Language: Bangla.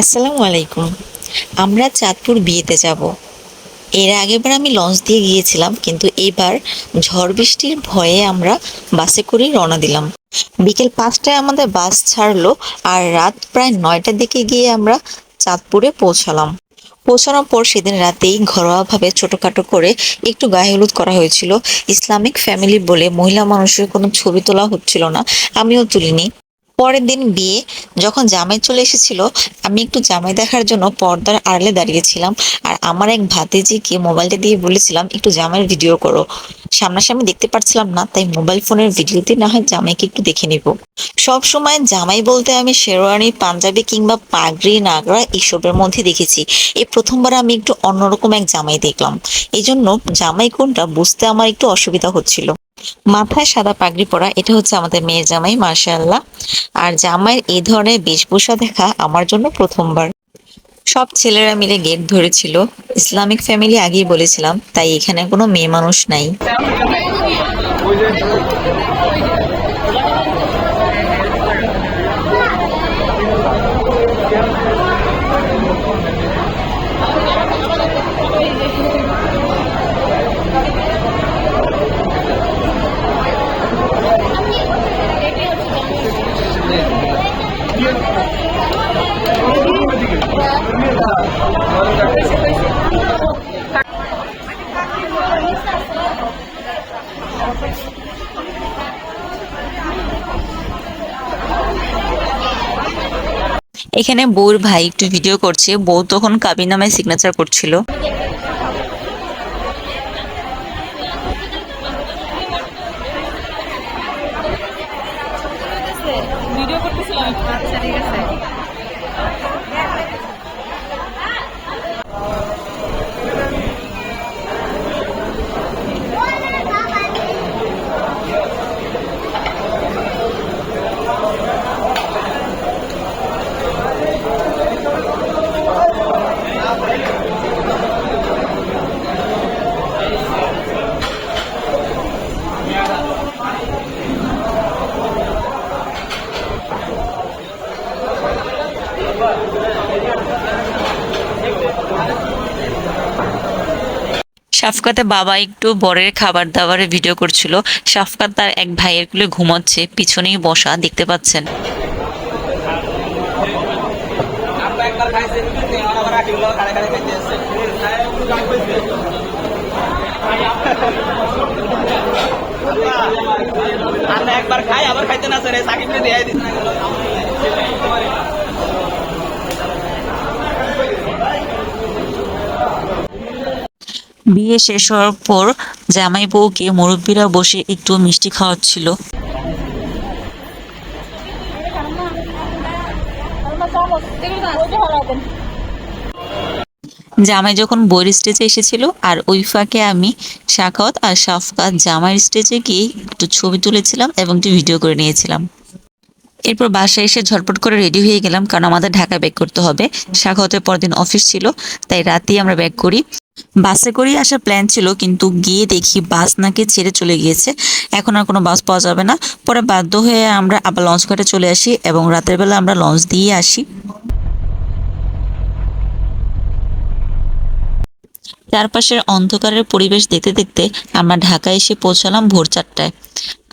আসসালামু আলাইকুম। আমরা চাঁদপুর বিয়েতে যাব। এর আগেরবার আমি লঞ্চ দিয়ে গিয়েছিলাম, কিন্তু এবার ঝড় বৃষ্টির ভয়ে আমরা বাসে করেই রওনা দিলাম। বিকেল পাঁচটায় আমাদের বাস ছাড়লো আর রাত প্রায় নয়টার দিকে গিয়ে আমরা চাঁদপুরে পৌঁছালাম। পৌঁছানোর পর সেদিন রাতেই ঘরোয়াভাবে ছোটোখাটো করে একটু গায়ে হলুদ করা হয়েছিল। ইসলামিক ফ্যামিলি বলে মহিলা মানুষের কোনো ছবি তোলা হচ্ছিল না, আমিও তুলিনি। পরের দিন বিয়ে, যখন জামাই চলে এসেছিল, আমি একটু জামাই দেখার জন্য পর্দার আড়ালে দাঁড়িয়েছিলাম আর আমার এক ভাতিজিকে মোবাইলটা দিয়ে বলেছিলাম, একটু জামাইয়ের ভিডিও করো। সামনাসামনি দেখতে পারছিলাম না, তাই মোবাইল ফোনের ভিডিওতে না হয় জামাইকে একটু দেখে নিব। সব সময় জামাই বলতে আমি শেরওয়ানি, পাঞ্জাবি কিংবা পাগড়ি, নাগরা এসবের মধ্যে দেখেছি। এই প্রথমবার আমি একটু অন্যরকম এক জামাই দেখলাম। এই জন্য জামাই কোনটা বুঝতে আমার একটু অসুবিধা হচ্ছিল। মাথায় সাদা পাগড়ি পরা, এটা হচ্ছে আমাদের মেয়ের জামাই মার্শাল্লাহ আর জামাইয়ের এই ধরনের বেশভূষা দেখা আমার জন্য প্রথমবার। সব ছেলেরা মিলে গেট ধরেছিল। ইসলামিক ফ্যামিলি আগেই বলেছিলাম, তাই এখানে কোনো মেয়ে মানুষ নাই। এখানে বউর ভাই একটু ভিডিও করছে। বউ তখন কাবি নামে সিগনেচার করছিল। ভিডিও করতেছিলাম আচ্ছা ঠিক আছে। শাফকাতে বাবা একটু বরের খাবার দাবারের ভিডিও করছিল। শাফকাত তার এক ভাইয়ের কুলে ঘুমাচ্ছে, পিছনেই বসা দেখতে পাচ্ছেন। একবার খাই, আবার খাইতে না, স্যার সাকিবকে দিয়ে দিন বিয়ে শেষ হওয়ার পর জামাই বউকে মুরব্বীরা বসে একটু মিষ্টি খাওয়াচ্ছিল। জামাই যখন বইয়ের স্টেজে এসেছিল আর ওই ফাঁকে আমি শাকত আর শাফকাত জামাইয়ের স্টেজে গিয়ে একটু ছবি তুলেছিলাম এবং একটু ভিডিও করে নিয়েছিলাম। এরপর বাসায় এসে ঝটপট করে রেডি হয়ে গেলাম, কারণ আমাদের ঢাকা ব্যাক করতে হবে। শাখাতের পরদিন অফিস ছিল, তাই রাতেই আমরা ব্যাক করি। বাসে করেই আসার প্ল্যান ছিল, কিন্তু গিয়ে দেখি বাস নাকি ছেড়ে চলে গিয়েছে। এখন আর কোনো বাস পাওয়া যাবে না। পরে বাধ্য হয়ে আমরা আবার লঞ্চ ঘাটে চলে আসি এবং রাতের বেলা আমরা লঞ্চ দিয়ে আসি। চারপাশের অন্ধকারের পরিবেশ দেখতে দেখতে আমরা ঢাকা এসে পৌঁছালাম ভোর চারটায়।